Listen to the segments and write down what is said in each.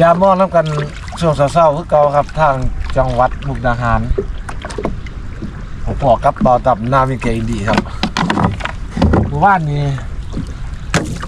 ยามมองน้ำกันช่วงเศร้าๆคือเก่าครับทางจังหวัดมุกดาหารผมพอกับต่อตับนามิเกอินดีครับหมู่บ้านนี้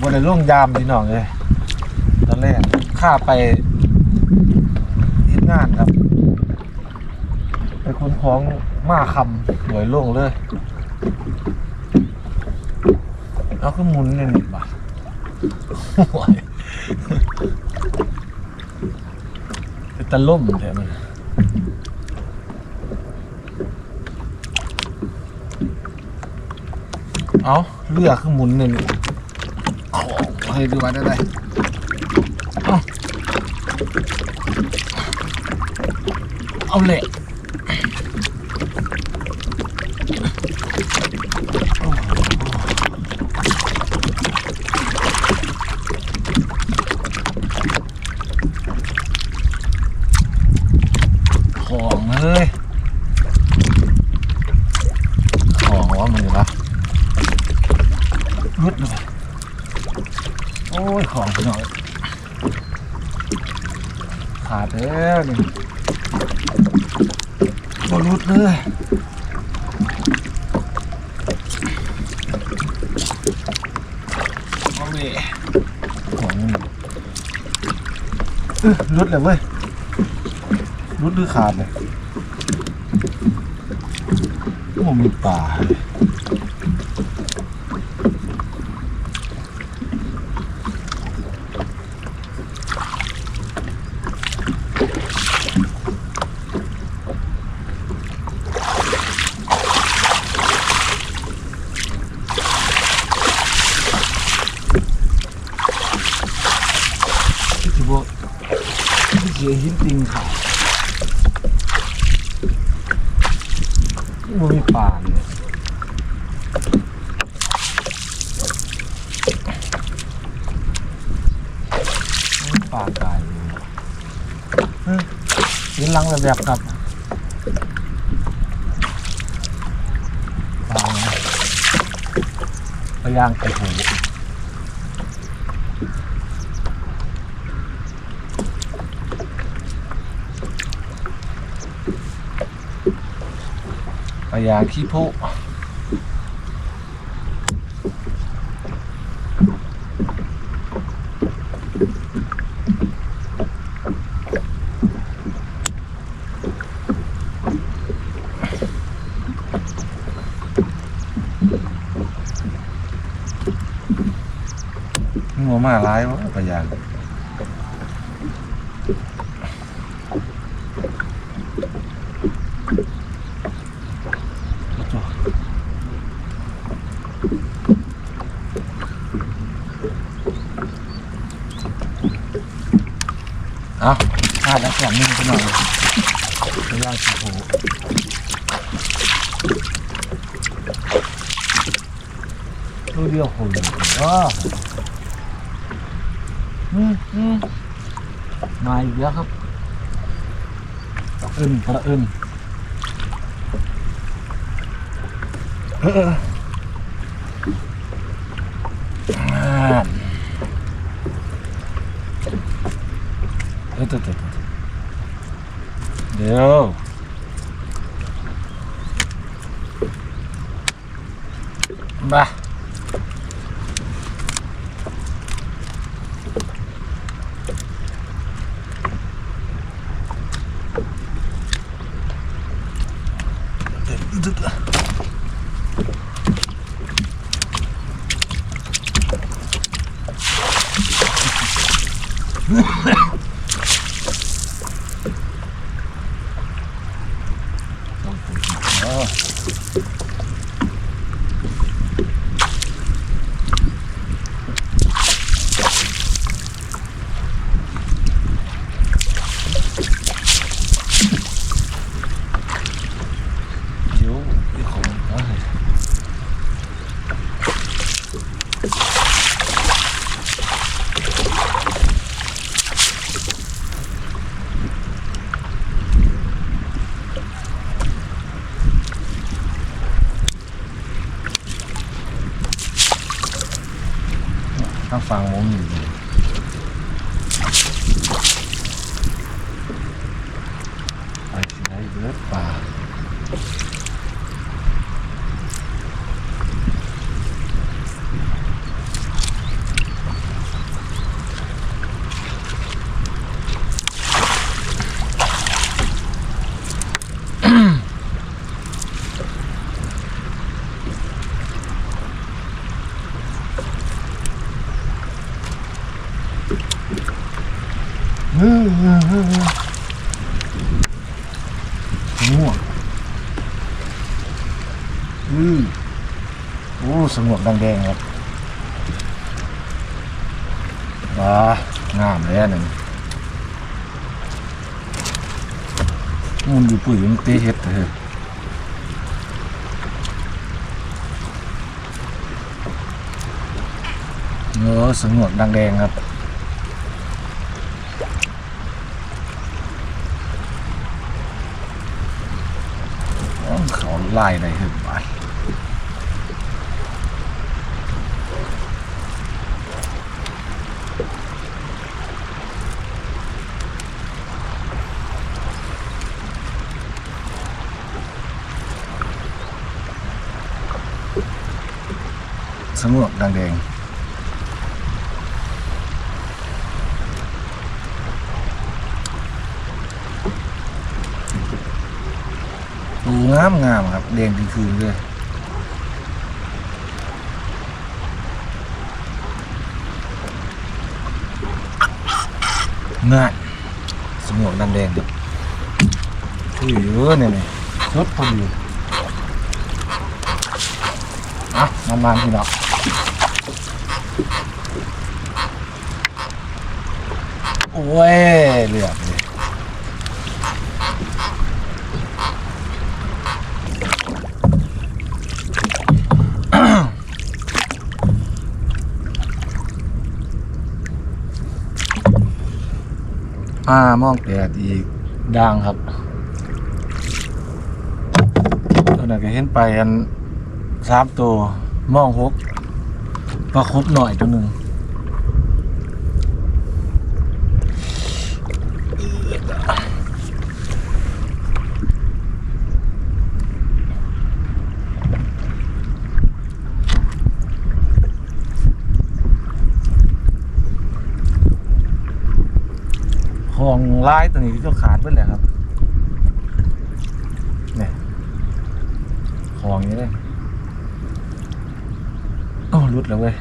บนในร่วงยามพี่น้องเลยตอนแรกข้าไปทิศงานครับ ไปคุณของมาคำหวยล่วงเลยเอาขึ้นมุนเนี่ยนี่บ่ะโอ้ย ตะล่มแท้มันเอาเลือกขึ้นหมุนเนี่ยนี่ของให้ดูมาได้ไหมเอาเหละของเลยของว่ามือปะรุดเลยโอ้ ยของพี่น้องขาดแล้วนี่บอลุดเลยโอ้ยของมันเออลุดเลยเว้ยลุดหรือขาดเลยโอ้มีป่าเลยที่ถือว่า ที่เสียหินติงขาดมันมีป่าเนี่ยมีป่าตายเลยเฮ้ยหินหลังแบบแบบครับป่าเนี่ยพยางไอ้หู ปลายางขี้ผุงัวมาร้ายวะปลายางเอาพลาดแล้วแค่นึงก็หน่อยพยางขี้ผุดูเดียวคนว้าอืมอืมมาอีกแล้วครับประอึนประอึนเอออ่าเออเดี๋ยว เดี๋ยวเดี๋ยวมาเดี๋ยวเดี๋ยวเดี๋ยว อ๋ Mm. สงบดังแดงครับว้างามเลยอันหนึ่งมันอยู่ปุ๋ยมันเตะเห็ดเลยเออสงบดังแดงครับเขาไล่ได้ขึ้นไป สงบดังแดงดูงามงามๆครับ แดงดีคืนเลยง่ายสงบดังแดงครับคือเยอะเนี่ยนี่รถพอดีอะนานๆพี่น้อง โอ้ยเหลือบเลยอ่ามองแดดอีกด่างครับตอนนั้นก็เห็นไปอันสามตัวมองหกปลาครบหน่อยตัวหนึ่ง ของลายตัวนี้ก็ขาดไปเลยครับเนี่ยของอย่างนี้เลยโอ้รุดแล้วเว้ย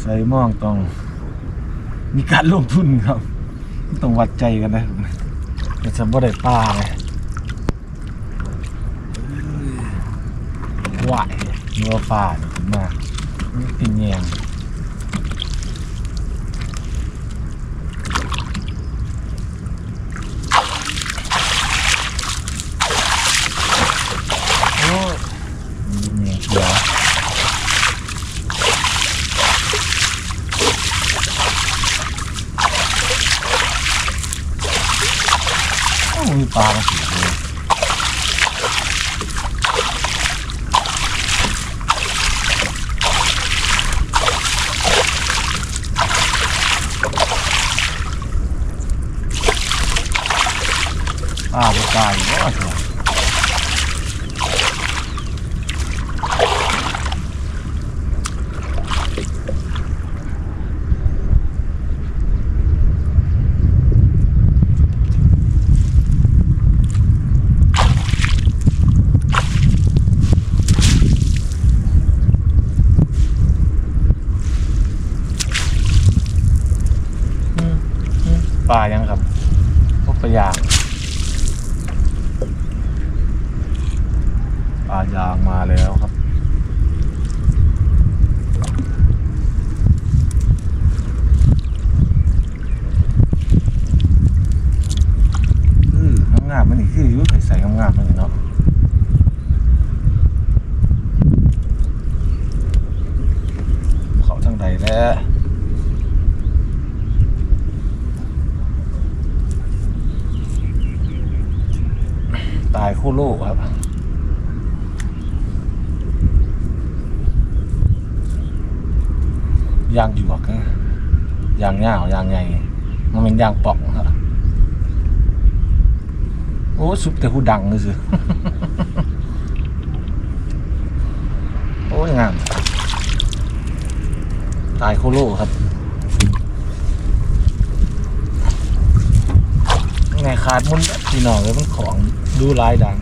ใส่หมองต้อง มีการลงทุนครับ ต้องวัดใจกันนะแต่ฉันบ่ได้ป้าเลยไหวเนื้อปลาขึ้นมานี่กินแยงโอ้ยมีแยงเขียว โอ้มีป ลามาสีเลยปลาไปตายว่าเปลายังครับพวกปลายางปลายางมาแล้วครับอืมงามมันนี่คืออยุ่ใส่ๆงามๆมันนี่เนาะเขาทางใดแล้ว ตาย คู่โลกครับยางหยวกนะยางเงายางไงมันเป็นยางปองครับโอ้ซุปแต่หูดังเลยสิโอ้ยงามตายโคโลครับ ไงขาดมุนพี่น้องเลยมันของดูลายดัง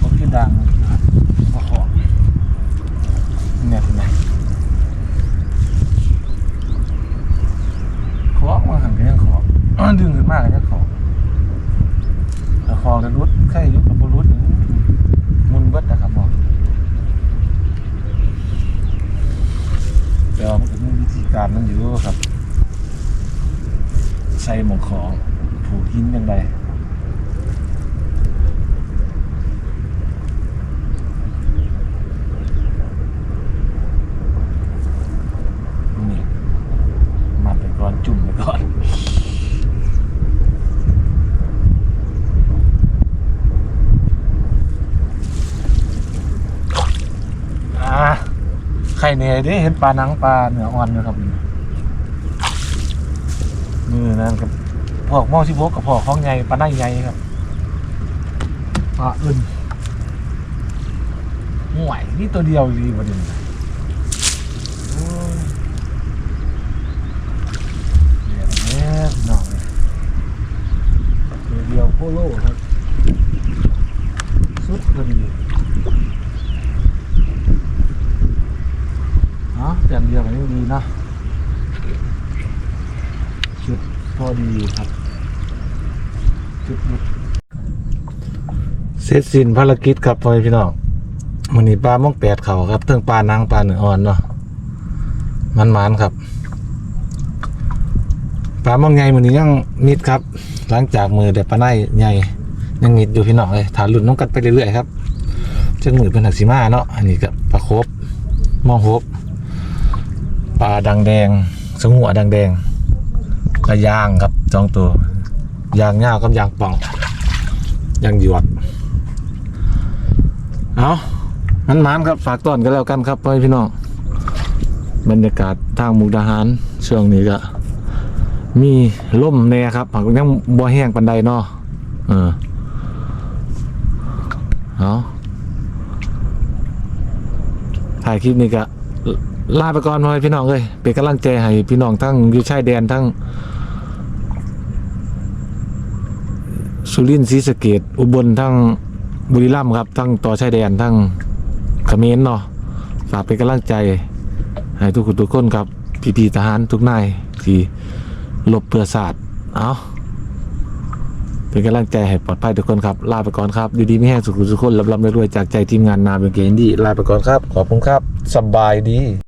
ก็คือดังมาของเนี่ยเป็นไงของมาหันกันยังของดึงขึ้นมากเลยยังของ เนยดิเห็นปลาหนังปลาเนื้ออ่อนนะครับมือนั่นครับพวกหม้อชิบกกับพวกของใหญ่ปลาหน้าใหญ่ครับปลาอื่นห่วยนี่ตัวเดียวดีประเด็นโอ้ยเน่อยตัวเดียวโคโลครับ สุดพอดี เนาะแต้มเดียวกันยังดีเนาะจุดพอดีครับ จุดหยุดเสร็จสิ้นภารกิจครับพ่อแม่พี่น้องมันนี้ปลาม่องแปดเขาครับเทิงปลานางปลาเนื้ออ่อนเนาะมันมันครับปลาม่องใหญ่มันนี้ยังมิดครับ หลังจากมือเด็ดปลาไนใหญ่ยังมิดอยู่พี่น้องเลยฐานหลุดน้องกันไปเรื่อยๆครับจังมือเป็นหักสีมาเนาะอันนี้กับปลาโคบมองโฮบ ปลาดังแดงสงหัวดังแดงกระยางครับจองตัวยางเงากับยางป่องยางหยวดเอามันมันครับฝากต้อนกันแล้วกันครับพ่อพี่น้องบรรยากาศทางมุกดาหารช่วงนี้ก็ มีล่มแน่ครับผักยังบ่แห้งปันใดเนาะเออเอาถ่ายคลิปนี้ก็ ลาไปก่อนพ่อแม่พี่น้องเลยเป็นกำลังใจให้พี่น้องทั้งอยู่ชายแดนทั้งสุรินทร์ศรีสะเกดอุบลทั้งบุรีรัมย์ครับทั้งต่อชายแดนทั้งเขมรเนาะฝากเป็นกำลังใจให้ทุกคนทุกคนครับพี่พี่ๆทหารทุกนายที่หลบเพื่อศาสตร์เอาเป็นกำลังใจให้ปลอดภัยทุกคนครับ ลาไปก่อนครับอยู่ดีไม่แห้งสุขุสุขคนลำลำรวยๆจากใจทีมงานนาเป็นเกนดี้ลาไปก่อนครับ ขอบคุณครับสบายดี